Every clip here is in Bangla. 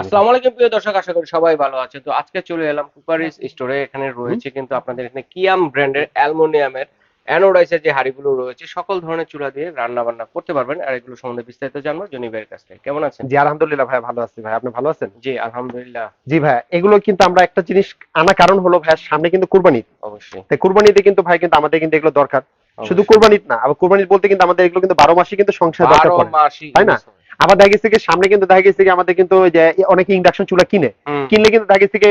আসসালামু আলাইকুম প্রিয় দর্শক আশা করি সবাই ভালো আছে তো আজকে চলে এলাম কুকারিস স্টোরে এখানে রয়েছে কিন্তু আপনাদের এখানে কিয়াম ব্র্যান্ডের অ্যালুমিনিয়ামের অ্যানোডাইসের যে হাড়িগুলো রয়েছে সকল ধরনের চুলা দিয়ে রান্না বান্না করতে পারবেন। আর এগুলো সম্বন্ধে বিস্তারিত জানব জনিবের কাছ থেকে। কেমন আছেন? জি আলহামদুলিল্লাহ ভাই ভালো আছি ভাই আপনি ভালো আছেন? জি আলহামদুলিল্লাহ। জি ভাই এগুলো কিন্তু আমরা একটা জিনিস আনা কারণ হলো ভাই সামনে কিন্তু কুরবানি অবশ্যই। তাই কুরবানিতে কিন্তু ভাই কিন্তু আমাদের কিন্তু এগুলো দরকার। শুধু। কুরবানিত না আবার কুরবানি বলতে কিন্তু আমাদের এগুলো কিন্তু বারো মাসে কিন্তু সংসার দরকার পড়ে। তাই না? আবার দেখা গেছে কি সামনে কিন্তু দেখা গেছে কি আমাদের কিন্তু যে অনেকে ইন্ডাকশন চুলা কিনে কিনলে কিন্তু দেখা গেছে কি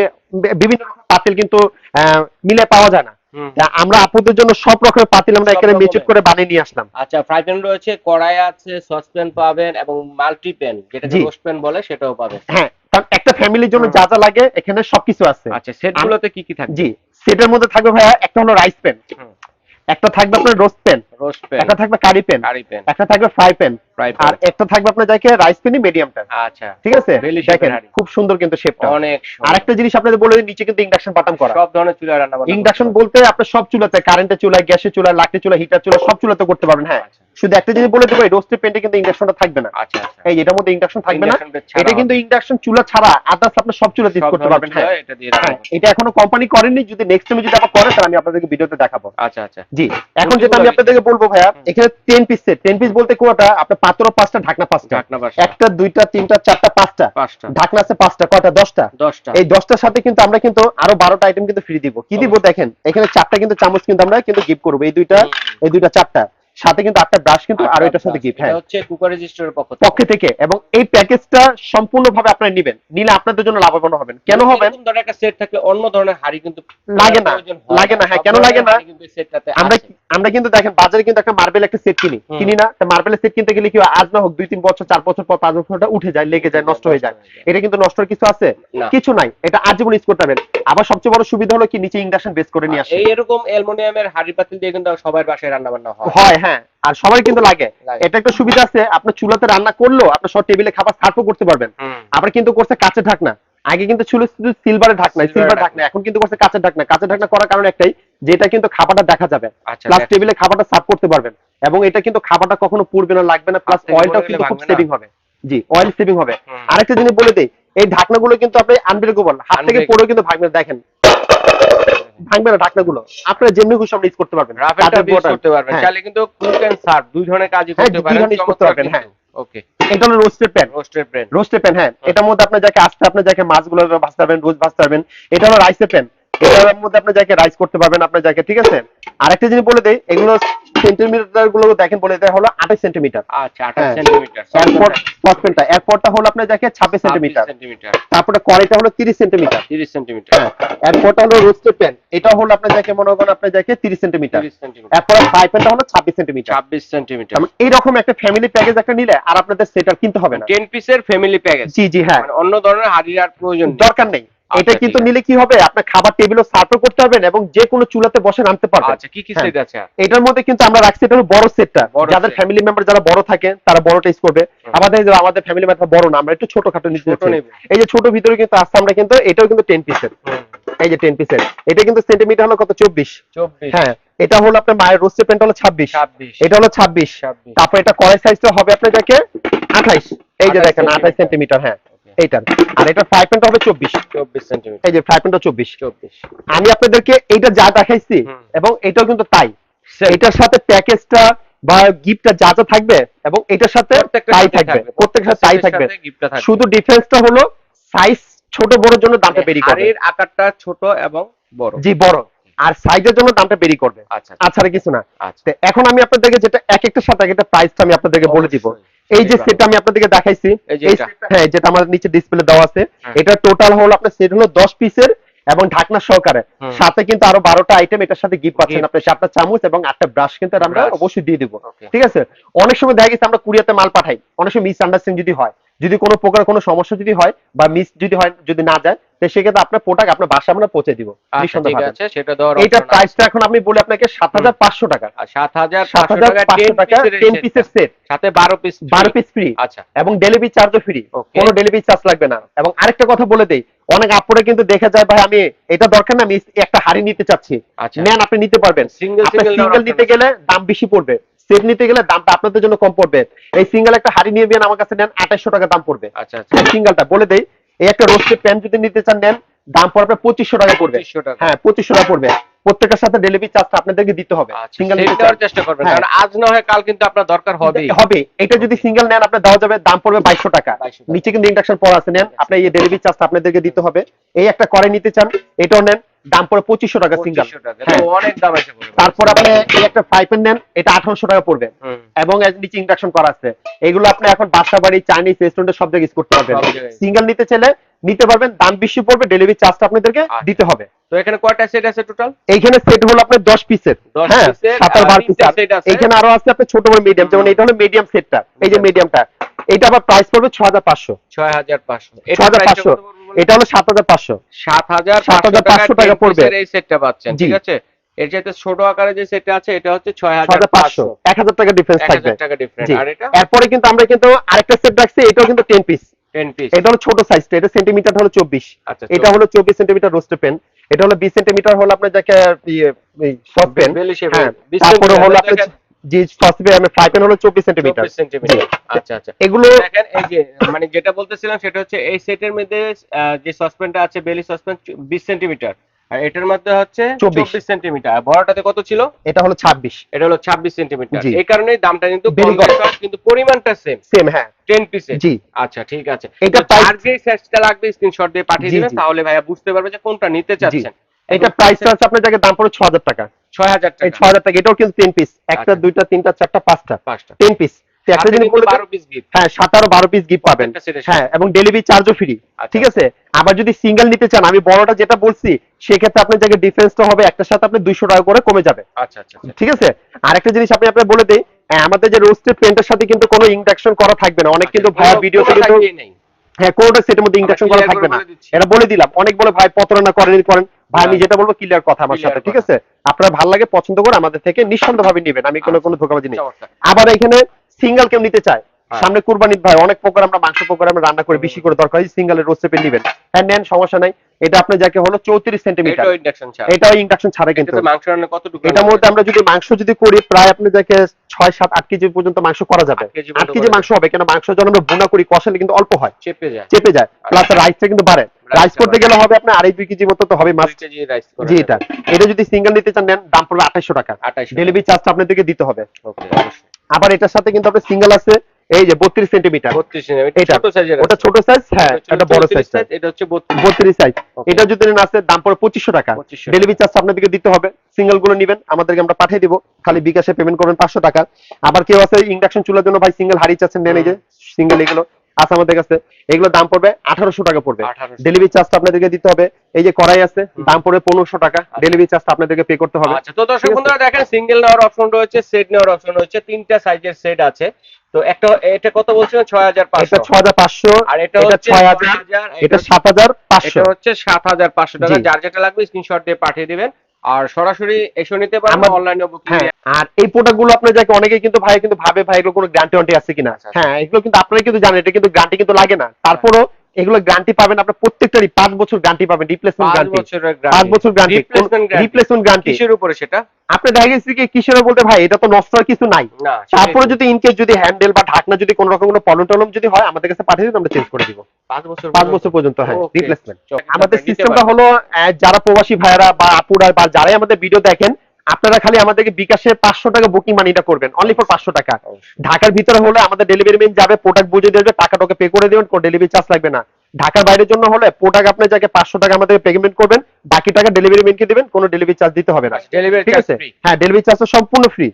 বিভিন্ন রকম পাতিল কিন্তু মিলে পাওয়া যায় না। আমরা আপুদের জন্য সব রকমের পাতিল আমরা এখানে। মেচুট করে বানিয়ে নিয়ে আসলাম। আচ্ছা ফ্রাই প্যান রয়েছে কড়াই আছে সসপ্যান পাবেন এবং মাল্টি প্যান যেটা। রোস্ট প্যান বলে সেটাও পাবেন। হ্যাঁ কারণ একটা ফ্যামিলির জন্য যা যা লাগে এখানে সবকিছু আছে। আচ্ছা সেটগুলোতে কি কি থাকবে? জি সেটার মধ্যে থাকবে ভাইয়া একটা হলো রাইস প্যান একটা থাকবে আপনার রোস্ট প্যান রোস্ট প্যান একটা থাকবে কারি প্যান কারি প্যান একটা থাকবে ফ্রাই প্যান আর একটা থাকবে আপনার যাকে রাইস প্যানই মিডিয়াম প্যান আচ্ছা। ঠিক আছে? দেখেন খুব সুন্দর কিন্তু শেপটা অনেক। আরেকটা জিনিস আপনাদের বলে নিচে কিন্তু ইন্ডাকশন বাটাম করা। সব ধরনের চুলা রান্না ইন্ডাকশন বলতে আপনার সব চুলাতে কারেন্টের চুলা গ্যাসের চুলা লাকড়ি চুলা হিটার চুলা সব চুলাতে করতে পারবেন হ্যাঁ। আচ্ছা। শুধু একটা জিনিস বলে দেবো এই রোস্টের প্যানটা কিন্তু ইন্ডাকশনটা থাকবে না। আচ্ছা আচ্ছা। এই এটার মধ্যে ইন্ডাকশন থাকবে না। এটা কিন্তু ইন্ডাকশন চুলা ছাড়া আদার্স আপনার সব চুলা ইউজ করতে পারবেন হ্যাঁ। এটা হ্যাঁ এটা এখনও কোম্পানি করেনি যদি নেক্সট টাইমে যদি আবার করে তাহলে আমি আপনাদেরকে ভিডিওতে দেখাবো। আচ্ছা আচ্ছা। জি এখন যেটা আমি আপনাদেরকে বলব ভাইয়া এখানে টেন পিস সেট পিস বলতে কোয়াটা আপনার পাত্র পাঁচটা ঢাকনা পাঁচটা। একটা দুইটা তিনটা চারটা পাঁচটা। ঢাকনা আছে পাঁচটা কয়টা? দশটা। দশটা। এই দশটার সাথে কিন্তু আমরা কিন্তু আরও বারোটা আইটেম কিন্তু ফ্রি দিব। কি দিব দেখেন এখানে চারটা কিন্তু চামচ কিন্তু আমরা কিন্তু গিফট করব। এই দুইটা এই দুইটা চারটা। সাথে কিন্তু আটটা ব্রাশ কিন্তু আরও এটার সাথে গিফট এটা হ্যাঁ। হচ্ছে কুকার রেজিস্টারের পক্ষ থেকে। পক্ষে থেকে। এবং এই প্যাকেজটা সম্পূর্ণভাবে আপনারা নেবেন। নিলে আপনাদের জন্য লাভবান হবেন। কেন হবেন? ধরনের একটা সেট থাকলে অন্য ধরনের হাড়ি কিন্তু লাগে না, লাগে না, হ্যাঁ, কেন লাগে না? কিন্তু এই সেটটাতে আমরা আমরা কিন্তু দেখেন বাজারে কিন্তু একটা মার্বেল একটা সেট কিনি। কিনি না মার্বেলের সেট কিনতে গেলে কি আজ না হোক দুই তিন বছর চার বছর পর পাঁচ বছর ওটা উঠে যায় লেগে যায় নষ্ট হয়ে যায়। এটা কিন্তু নষ্টর কিছু আছে? কিছু নাই। এটা আজীবন ইউজ করতে পারবেন। আবার সবচেয়ে বড় সুবিধা হলো কি? নিচে ইন্ডাকশন বেস করে নিয়ে আসে এই এরকম অ্যালুমিনিয়ামের হাড়ি পাতিল দিয়ে কিন্তু সবার বাসায় রান্না বান্না হয় হয়। হ্যাঁ আর সবাই কিন্তু লাগে। এটা একটা সুবিধা আছে আপনার চুলাতে রান্না করল আপনার সব টেবিলে খাবার সার্ভও করতে পারবেন। আবার কিন্তু করছে কাঁচের ঢাকনা। আগে কিন্তু ছিল শুধু সিলভারের ঢাকনা সিলভার ঢাকনা। এখন কিন্তু করছে কাঁচের ঢাকনা। কাঁচের ঢাকনা করার কারণ একটাই যে এটা কিন্তু খাবারটা দেখা যাবে। আচ্ছা প্লাস টেবিলে খাবারটা সার্ভ করতে পারবেন। এবং এটা কিন্তু খাবারটা কখনো পুড়বে না লাগবে না প্লাস অয়েলটাও কিন্তু খুব সেভিং হবে। জি অয়েল সেভিং হবে। আরেকটা জিনিস বলে দেই এই ঢাকনাগুলো কিন্তু আপনি আনব্রেকেবল হাত থেকে। পড়েও কিন্তু ভাঙবে না, দেখেন ভাঙবে না ঢাকনাগুলো। আপনারা যেমনি খুশি আপনি ইউজ করতে পারবেন। রাফ এন্ড টাফ ইউজ করতে পারবেন। হ্যাঁ। চাইলে কিন্তু কুক এন্ড সার্ভ দুই ধরনের কাজই করতে করতে দুই পারেন। ধরনের করতে পারবেন, হ্যাঁ। ওকে এটা হলো roasted pan roasted pan roasted pan হ্যাঁ। এটার মধ্যে আপনি যাকে আস্তে আপনি যাকে মাছগুলো ভাজতে পারবেন রোজ ভাজতে পারবেন এটা হলো রাইসের প্যান এটার মধ্যে আপনি যাকে রাইস করতে পারবেন আপনার যাকে ঠিক আছে? আরেকটা জিনিস বলে দেই এগুলো সেন্টিমিটারগুলো দেখেন বলে দেয় হলো আঠাশ সেন্টিমিটার আচ্ছা 28 হ্যাঁ। সেন্টিমিটার এরপর সসপ্যানটা এরপরটা হলো আপনার যাকে ছাব্বিশ সেন্টিমিটার সেন্টিমিটার তারপরে কড়াইটা হলো তিরিশ সেন্টিমিটার 30 সেন্টিমিটার হ্যাঁ এরপরটা হলো রোস্টেড প্যান এটা হলো আপনার যাকে মনে করেন আপনার যাকে তিরিশ সেন্টিমিটার 30 সেন্টিমিটার এরপরে ফ্রাই প্যানটা হলো ছাব্বিশ সেন্টিমিটার 26 সেন্টিমিটার মানে এইরকম একটা ফ্যামিলি প্যাকেজ একটা নিলে আর আপনাদের সেটার কিনতে হবে না। 10 পিসের ফ্যামিলি প্যাকেজ জি জি হ্যাঁ। মানে অন্য ধরনের হাড়ির আর প্রয়োজন দরকার নেই। এটা কিন্তু নিলে কি হবে? আপনার খাবার টেবিলও সার্ভও করতে পারবেন এবং যে কোনো চুলাতে বসে রাখতে পারবেন। আচ্ছা কি কি হ্যাঁ। সেট আছে? এটার মধ্যে কিন্তু আমরা রাখছি এটা হলো বড় সেটটা যাদের ফ্যামিলি মেম্বার যারা বড় থাকে তারা বড়টা ইউজ করবে। আমাদের আমাদের ফ্যামিলি মেম্বার বড় না আমরা একটু নিতে ছোট চাচ্ছি। নেব। এই যে ছোট ভিতরে কিন্তু আসছে আমরা কিন্তু এটাও কিন্তু টেন পিসের এই যে টেন পিসের এটা কিন্তু সেন্টিমিটার হলো কত? চব্বিশ। 24 হ্যাঁ এটা হলো আপনার মায়ের রোস্টের প্যান্ট হলো ছাব্বিশ। 26 এটা হলো ছাব্বিশ। 26 তারপর এটা কড়াই সাইজটা হবে আপনার যাকে আঠাইশ। এই যে দেখেন আঠাইশ সেন্টিমিটার হ্যাঁ। এইটার। আর এটা ফ্রাই হবে চব্বিশ। 24 সেন্টিমিটার এই যে ফ্রাই প্যান্টটা চব্বিশ। 24 আমি আপনাদেরকে এইটা যা দেখাইছি এবং এটাও কিন্তু তাই। এটার সাথে প্যাকেজটা বা গিফটটা যা যা থাকবে এবং এটার সাথে তাই থাকবে। প্রত্যেকটা তাই থাকবে। সাথে গিফটটা থাকবে। শুধু ডিফারেন্সটা হলো সাইজ ছোট বড়র জন্য দামটা বেরি করবে। হাড়ির আকারটা ছোট এবং বড়। জি বড়। আর সাইজের জন্য দামটা বেরি করবে। আচ্ছা আচ্ছা। কিছু না। আচ্ছা। এখন আমি আপনাদেরকে যেটা এক একটা সাথে একটা প্রাইসটা আমি আপনাদেরকে বলে দিব। এই যে সেটটা আমি আপনাদেরকে দেখাইছি হ্যাঁ যেটা আমার নিচে ডিসপ্লে দেওয়া আছে হ্যাঁ। এটা টোটাল হলো আপনার সেট হলো দশ পিসের এবং ঢাকনা সহকারে। সাথে কিন্তু আরও বারোটা আইটেম এটার সাথে গিফট পাচ্ছেন আপনি। সাতটা চামচ এবং আটটা ব্রাশ কিন্তু আমরা অবশ্যই দিয়ে দিব। ঠিক আছে? অনেক সময় দেখা গেছে আমরা কুরিয়াতে মাল পাঠাই। অনেক সময় মিস আন্ডারস্ট্যান্ডিং যদি হয় যদি কোনো প্রকার কোনো সমস্যা যদি হয় বা মিস যদি হয় যদি না যায় সেক্ষেত্রে আপনার প্রোডাক্ট আপনার আমরা পৌঁছে দিব আচ্ছা ঠিক আছে সেটা দেওয়ার এইটার প্রাইসটা এখন আমি বলি আপনাকে সাত হাজার পাঁচশো টাকা। আর 7500 সাত হাজার টাকা 10 পিসের সেট সাথে 12 পিস বারো পিস ফ্রি আচ্ছা। এবং ডেলিভারি চার্জও ফ্রি কোনো ডেলিভারি চার্জ লাগবে না। এবং আরেকটা কথা বলে দেই অনেক আপুরে কিন্তু দেখা যায় ভাই আমি এটা দরকার না আমি একটা হাড়ি নিতে চাচ্ছি। আচ্ছা। নেন আপনি নিতে পারবেন। সিঙ্গেল নিতে গেলে দাম বেশি পড়বে। সেট নিতে গেলে দামটা আপনাদের জন্য কম পড়বে। এই সিঙ্গেল একটা হাড়ি নিয়ে আমার কাছে নেন আঠাশশো টাকা দাম পড়বে। আচ্ছা আচ্ছা। সিঙ্গেলটা বলে দেই এই একটা রোস্টেড প্যান যদি নিতে চান নেন দাম পড়বে পঁচিশশো টাকা পড়বে। হ্যাঁ পঁচিশশো টাকা পড়বে। প্রত্যেকটার সাথে ডেলিভারি চার্জটা আপনাদেরকে দিতে হবে। আচ্ছা সিঙ্গেল দেওয়ার চেষ্টা করবেন হ্যাঁ। কারণ আজ না হয় কাল কিন্তু আপনার দরকার হবে হবে। এটা যদি সিঙ্গেল নেন আপনার দেওয়া যাবে দাম পড়বে বাইশশো টাকা। 2200 টাকা। নিচে কিন্তু ইন্ডাকশন পড়া আছে নেন। আপনার এই ডেলিভারি চার্জটা আপনাদেরকে দিতে হবে। এই একটা করে নিতে চান এটাও নেন। দাম পড়ে পঁচিশশো টাকা সিঙ্গেল হ্যাঁ। তারপর আপনি এই একটা ফাইপেন নেন এটা আঠারোশো টাকা পড়বে। এবং নিচে ইন্ডাকশন করা আছে। এগুলো আপনি এখন বাসা বাড়ি চাইনিজ রেস্টুরেন্টে সব জায়গায় ইউজ করতে পারবেন। সিঙ্গেল নিতে চাইলে নিতে পারবেন দাম বেশি পড়বে ডেলিভারি চার্জটা আপনাদেরকে দিতে হবে। তো এখানে কয়টা সেট আছে টোটাল এইখানে সেট হলো আপনার 10 পিসের 10 পিসের 7 এইখানে আরও আছে আপনার ছোট বড় মিডিয়াম যেমন এটা হলো মিডিয়াম সেটটা এই যে মিডিয়ামটা এটা আবার প্রাইস পড়বে 6500 6500 6500 এটা হলো সাত হাজার পাঁচশো। সাত হাজার 7,500 টাকা পড়বে। এই সেটটা পাচ্ছেন ঠিক আছে? এর চাইতে ছোট আকারে যে সেটটা আছে এটা হচ্ছে ছয় ছ হাজার হাজার পাঁচশো। পাঁচশো এক হাজার টাকা ডিফারেন্স থাকবে হাজার টাকা ডিফারেন্ট জি। আর এটা? এরপরে কিন্তু আমরা কিন্তু আরেকটা সেট রাখছি এটাও কিন্তু টেন পিস টেন পিস এটা হলো ছোট সাইজটা এটা সেন্টিমিটার হলো চব্বিশ। আচ্ছা এটা হলো চব্বিশ সেন্টিমিটার রোস্টেড পেন এটা হলো বিশ সেন্টিমিটার হলো আপনার যাকে সফট পেন বেলি শেপ হ্যাঁ তারপরে হলো আপনার আমি ফ্রাই হলো আচ্ছা আচ্ছা। এগুলো দেখেন এই যে মানে যেটা বলতেছিলাম সেটা হচ্ছে এই সেটের মধ্যে যে সসপেনটা আছে বেলি আর এটার মধ্যে হচ্ছে 24 চব্বিশ আর বড়টাতে কত ছিল? এটা হলো এটা হলো এই কারণেই দামটা কিন্তু Very কম কিন্তু পরিমাণটা সেম সেম হ্যাঁ। টেন পিসে জি। আচ্ছা ঠিক আছে। এটা যে সাইজটা লাগবে স্ক্রিনশট দিয়ে পাঠিয়ে দিবেন তাহলে ভাইয়া বুঝতে পারবে যে কোনটা নিতে চাচ্ছেন। এটা প্রাইস আছে আপনার জায়গায় দাম পড়ে ছ হাজার টাকা। ছয় হাজার টাকা। ছ হাজার টাকা এটাও কিন্তু টেন পিস একটা আচ্ছা। দুইটা তিনটা চারটা পাঁচটা। পাঁচটা। টেন পিস একটা জিনিস বলে দিই, বারো পিস গিফট হ্যাঁ সাত আরও বারো পিস গিফট পাবেন। হ্যাঁ এবং ডেলিভারি চার্জও ফ্রি আচ্ছা। ঠিক আছে? আবার যদি সিঙ্গেল নিতে চান আমি বড়টা যেটা বলছি সেক্ষেত্রে আপনার জায়গায় ডিফারেন্সটা হবে একটার সাথে আপনি দুইশো টাকা করে কমে যাবে। আচ্ছা। ঠিক আছে? আরেকটা জিনিস আপনি আপনার বলে দিই হ্যাঁ, আমাদের যে রোস্টেড পেন্টের সাথে কিন্তু কোনো ইন্ডাকশন করা থাকবে না। অনেক কিন্তু ভাইয়া ভিডিওতে কিন্তু হ্যাঁ কোনোটা সেটের মধ্যে ইন্ডাকশন করা থাকবে না। এটা বলে দিলাম। অনেক বলে ভাই প্রতারণা করেন করেন। ভাই আমি যেটা বলব ক্লিয়ার কথা আমার সাথে ঠিক আছে? আপনার ভালো লাগে পছন্দ করে আমাদের থেকে নিঃসন্দেহ ভাবে নেবেন আমি কোনো আচ্ছা। কোনো ধোকাবাজি নেই। আবার এখানে সিঙ্গেল কেউ নিতে চায়। হ্যাঁ। সামনে কুরবানির ভাই অনেক প্রকার আমরা মাংস প্রকার আমরা রান্না করে বেশি করে দরকার হয় সিঙ্গেলের রোস্ট পেন নেবেন। হ্যাঁ নেন সমস্যা নাই। এটা আপনার যাকে হলো চৌত্রিশ সেন্টিমিটার এটাও ইন্ডাকশন ছাড়া। কিন্তু। এটার মধ্যে আমরা যদি মাংস যদি করি প্রায় আপনি যাকে ছয় সাত আট কেজি পর্যন্ত মাংস করা যাবে। আট কেজি মাংস হবে কেন মাংস যখন আমরা বোনা করি কষালে কিন্তু অল্প হয়। চেপে যায়। চেপে যায়। প্লাস রাইসটা কিন্তু বাড়ে। রাইস করতে গেলে হবে আপনার আড়াই দুই কেজি মতো তো হবে মাছ জি এটা। এটা যদি সিঙ্গেল নিতে চান নেন দাম পড়বে আঠাইশো টাকা। ডেলিভারি চার্জটা আপনাদেরকে দিতে হবে। আবার এটার সাথে কিন্তু আপনার সিঙ্গেল আছে এই যে বত্রিশ সেন্টিমিটার ছোট সাইজের ওটা ছোট সাইজ হ্যাঁ এটা বড় সাইজ এটা হচ্ছে বত্রিশ। বত্রিশ সাইজ এটা যদি নেন আছে দাম পড়ে পঁচিশশো টাকা। 2500 ডেলিভারি চার্জ আপনাদেরকে দিতে হবে। সিঙ্গেলগুলো নিবেন আমাদেরকে আমরা পাঠিয়ে দিব। খালি বিকাশে পেমেন্ট করবেন পাঁচশো টাকা। আবার কেউ আছে ইন্ডাকশন চুলার জন্য ভাই সিঙ্গেল হাড়ি চাচ্ছেন নেন এই যে সিঙ্গেল এগুলো। আছে আমাদের কাছে এগুলো দাম পড়বে আঠারোশো টাকা পড়বে। 1800 ডেলিভারি চার্জটা আপনাদেরকে দিতে হবে। এই যে কড়াই আছে দাম পড়বে পনেরোশো টাকা। ডেলিভারি চার্জটা আপনাদেরকে পে করতে হবে। আচ্ছা তো দর্শক বন্ধুরা দেখেন সিঙ্গেল নেওয়ার অপশন রয়েছে সেট নেওয়ার অপশন রয়েছে তিনটা সাইজের সেট আছে। তো একটা এটা কত বলছিলেন? ছয় হাজার এটা পাঁচশো ছ হাজার পাঁচশো আর এটা এটা হচ্ছে 6000, এটা এটা সাত হাজার পাঁচশো। এটা হচ্ছে সাত হাজার পাঁচশো টাকা। যার যেটা লাগবে স্ক্রিনশট দিয়ে পাঠিয়ে দিবেন। আর সরাসরি এসে নিতে পারবেন অনলাইনে বুকিং হ্যাঁ আর এই প্রোডাক্টগুলো আপনার যাকে অনেকে কিন্তু ভাই কিন্তু ভাবে ভাই এগুলো কোনো গ্যারান্টি ওয়ারেন্টি আছে কিনা? আচ্ছা, হ্যাঁ এগুলো কিন্তু আপনারা কিন্তু জানেন এটা কিন্তু গ্যারান্টি কিন্তু লাগে না। তারপরও এগুলো গ্যারান্টি পাবেন আপনার প্রত্যেকটারই পাঁচ বছর গ্যারান্টি পাবেন রিপ্লেসমেন্ট গ্যারান্টি বছরের পাঁচ বছর গ্যারান্টি রিপ্লেসমেন্ট গ্যারান্টি কিসের উপরে সেটা? আপনি দেখা গেছে কি কিসের বলতে ভাই এটা তো নষ্ট হওয়ার কিছু নাই। তারপরে। যদি ইনকেস যদি হ্যান্ডেল বা ঢাকনা যদি কোনো রকম কোনো পলন টলম যদি হয় আমাদের কাছে পাঠিয়ে দিন আমরা চেঞ্জ করে দিব। পাঁচ বছর পর্যন্ত। হ্যাঁ রিপ্লেসমেন্ট আমাদের সিস্টেমটা হলো যারা প্রবাসী ভাইয়েরা বা আপুরা বা যারাই আমাদের ভিডিও দেখেন আপনারা খালি আমাদেরকে বিকাশে পাঁচশো টাকা বুকিং মানিটা করবেন। অনলি ফর পাঁচশো টাকা। ঢাকার ভিতরে হলে আমাদের ডেলিভারি ম্যান যাবে প্রোডাক্ট বুঝে দেবে টাকাটা ওকে পে করে দেবেন কোনো ডেলিভারি চার্জ লাগবে না। ঢাকার বাইরের জন্য হলে প্রোডাক্ট আপনি যাকে পাঁচশো টাকা আমাদের পেমেন্ট করবেন বাকি টাকা ডেলিভারি ম্যানকে দিবেন কোনো ডেলিভারি চার্জ দিতে হবে না। ডেলিভারি ঠিক আছে? হ্যাঁ ডেলিভারি চার্জ সম্পূর্ণ ফ্রি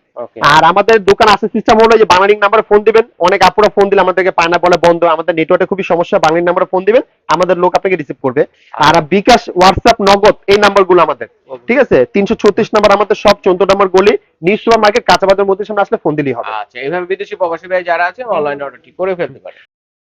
আর আমাদের দোকান আছে সিস্টেম হলো যে বাংলালিং নাম্বারে ফোন দিবেন। অনেক আপুরা ফোন দিলে আমাদেরকে পায় না বলে বন্ধ। আমাদের নেটওয়ার্কে খুবই সমস্যা বাংলালিং নাম্বারে ফোন দিবেন আমাদের লোক আপনাকে রিসিভ করবে। আর বিকাশ হোয়াটসঅ্যাপ নগদ এই নাম্বারগুলো আমাদের। ঠিক আছে? তিনশো ছত্রিশ নাম্বার আমাদের সব চোদ্দ নম্বর গলি নিউ সুপার মার্কেট কাঁচাবাজার মধ্যে সামনে আসলে ফোন দিলেই হবে। আচ্ছা এইভাবে বিদেশি প্রবাসী ভাই যারা আছে অনলাইনে অর্ডারটি করে ফেলতে পারে